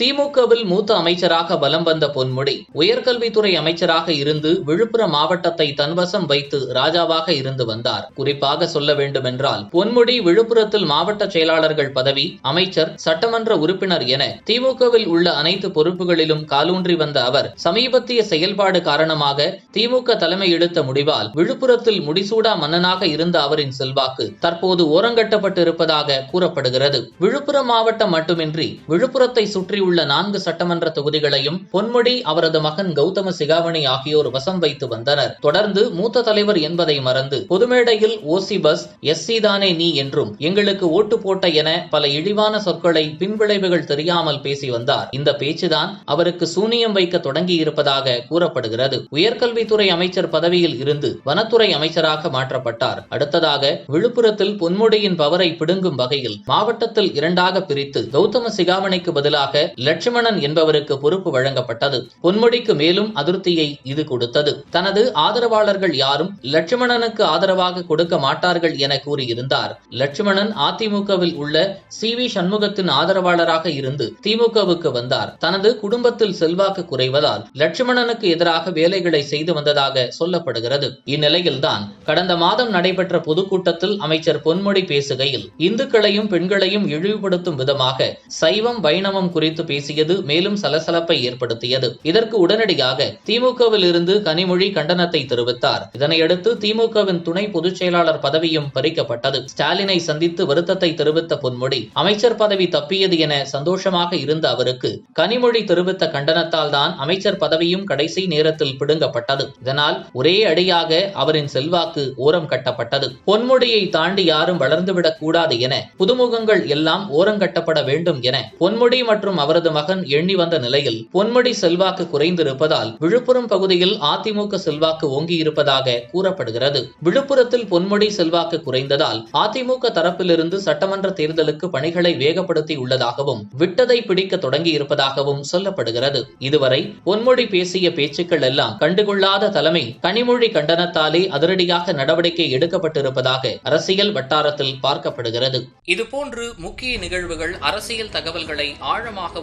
திமுகவில் மூத்த அமைச்சராக பலம் வந்த பொன்முடி உயர்கல்வித்துறை அமைச்சராக இருந்து விழுப்புரம் மாவட்டத்தை தன்வசம் வைத்து ராஜாவாக இருந்து வந்தார். குறிப்பாக சொல்ல வேண்டுமென்றால் பொன்முடி விழுப்புரத்தில் மாவட்ட செயலாளர்கள் பதவி அமைச்சர் சட்டமன்ற உறுப்பினர் என திமுகவில் உள்ள அனைத்து பொறுப்புகளிலும் காலூன்றி வந்த அவர் சமீபத்திய செயல்பாடு காரணமாக திமுக தலைமை எடுத்த முடிவால் விழுப்புரத்தில் முடிசூடா மன்னனாக இருந்த அவரின் செல்வாக்கு தற்போது ஓரங்கட்டப்பட்டு இருப்பதாக கூறப்படுகிறது. விழுப்புரம் மாவட்டம் மட்டுமின்றி விழுப்புரத்தை சுற்றி உள்ள நான்கு சட்டமன்ற தொகுதிகளையும் பொன்முடி அவரது மகன் கௌதம சிகாமணி ஆகியோர் வசம் வைத்து வந்தனர். தொடர்ந்து மூத்த தலைவர் என்பதை மறந்து பொதுமேடையில் ஓசி பஸ் எஸ்சி தானே நீ என்றும் எங்களுக்கு ஓட்டு போட்ட என பல இழிவான சொற்களை பின்விளைவுகள் தெரியாமல் பேசி வந்தார். இந்த பேச்சுதான் அவருக்கு சூனியம் வைக்க தொடங்கி இருப்பதாக கூறப்படுகிறது. உயர்கல்வித்துறை அமைச்சர் பதவியில் இருந்து வனத்துறை அமைச்சராக மாற்றப்பட்டார். அடுத்ததாக விழுப்புரத்தில் பொன்முடியின் பவரை பிடுங்கும் வகையில் மாவட்டத்தில் இரண்டாக பிரித்து கௌதம சிகாமணிக்கு பதிலாக லட்சுமணன் என்பவருக்கு பொறுப்பு வழங்கப்பட்டது. பொன்முடிக்கு மேலும் அதிருப்தியை இது கொடுத்தது. தனது ஆதரவாளர்கள் யாரும் லட்சுமணனுக்கு ஆதரவாக கொடுக்க மாட்டார்கள் என கூறியிருந்தார். லட்சுமணன் அதிமுகவில் உள்ள சி வி சண்முகத்தின் ஆதரவாளராக இருந்து திமுகவுக்கு வந்தார். தனது குடும்பத்தில் செல்வாக்கு குறைவதால் லட்சுமணனுக்கு எதிராக வேலைகளை செய்து வந்ததாக சொல்லப்படுகிறது. இந்நிலையில்தான் கடந்த மாதம் நடைபெற்ற பொதுக்கூட்டத்தில் அமைச்சர் பொன்முடி பேசுகையில் இந்துக்களையும் பெண்களையும் இழிவுபடுத்தும் விதமாக சைவம் வைணவம் குறித்து பேசியது மேலும் சலசலப்பை ஏற்படுத்தியது. இதற்கு உடனடியாக திமுகவில் இருந்து கனிமொழி கண்டனத்தை தெரிவித்தார். இதனையடுத்து திமுகவின் துணை பொதுச் செயலாளர் பதவியும் பறிக்கப்பட்டது. ஸ்டாலினை சந்தித்து வருத்தத்தை தெரிவித்த பொன்முடி அமைச்சர் பதவி தப்பியது என சந்தோஷமாக இருந்த அவருக்கு கனிமொழி தெரிவித்த கண்டனத்தால் தான் அமைச்சர் பதவியும் கடைசி நேரத்தில் பிடுங்கப்பட்டது. இதனால் ஒரே அடியாக அவரின் செல்வாக்கு ஓரம் கட்டப்பட்டது. பொன்முடியை தாண்டி யாரும் வளர்ந்துவிடக் கூடாது என புதுமுகங்கள் எல்லாம் ஓரங்கட்டப்பட வேண்டும் என பொன்முடி மற்றும் அவர் அவரது மகன் எண்ணி வந்த நிலையில் பொன்முடி செல்வாக்கு குறைந்திருப்பதால் விழுப்புரம் பகுதியில் அதிமுக செல்வாக்கு ஓங்கியிருப்பதாக கூறப்படுகிறது. விழுப்புரத்தில் பொன்முடி செல்வாக்கு குறைந்ததால் அதிமுக தரப்பிலிருந்து சட்டமன்ற தேர்தலுக்கு பணிகளை வேகப்படுத்தி உள்ளதாகவும் விட்டதை பிடிக்க தொடங்கி இருப்பதாகவும் சொல்லப்படுகிறது. இதுவரை பொன்முடி பேசிய பேச்சுக்கள் எல்லாம் கண்டுகொள்ளாத தலைமை கனிமொழி கண்டனத்தாலே அதிரடியாக நடவடிக்கை எடுக்கப்பட்டிருப்பதாக அரசியல் வட்டாரத்தில் பார்க்கப்படுகிறது. இதுபோன்று முக்கிய நிகழ்வுகள் அரசியல் தகவல்களை ஆழமாக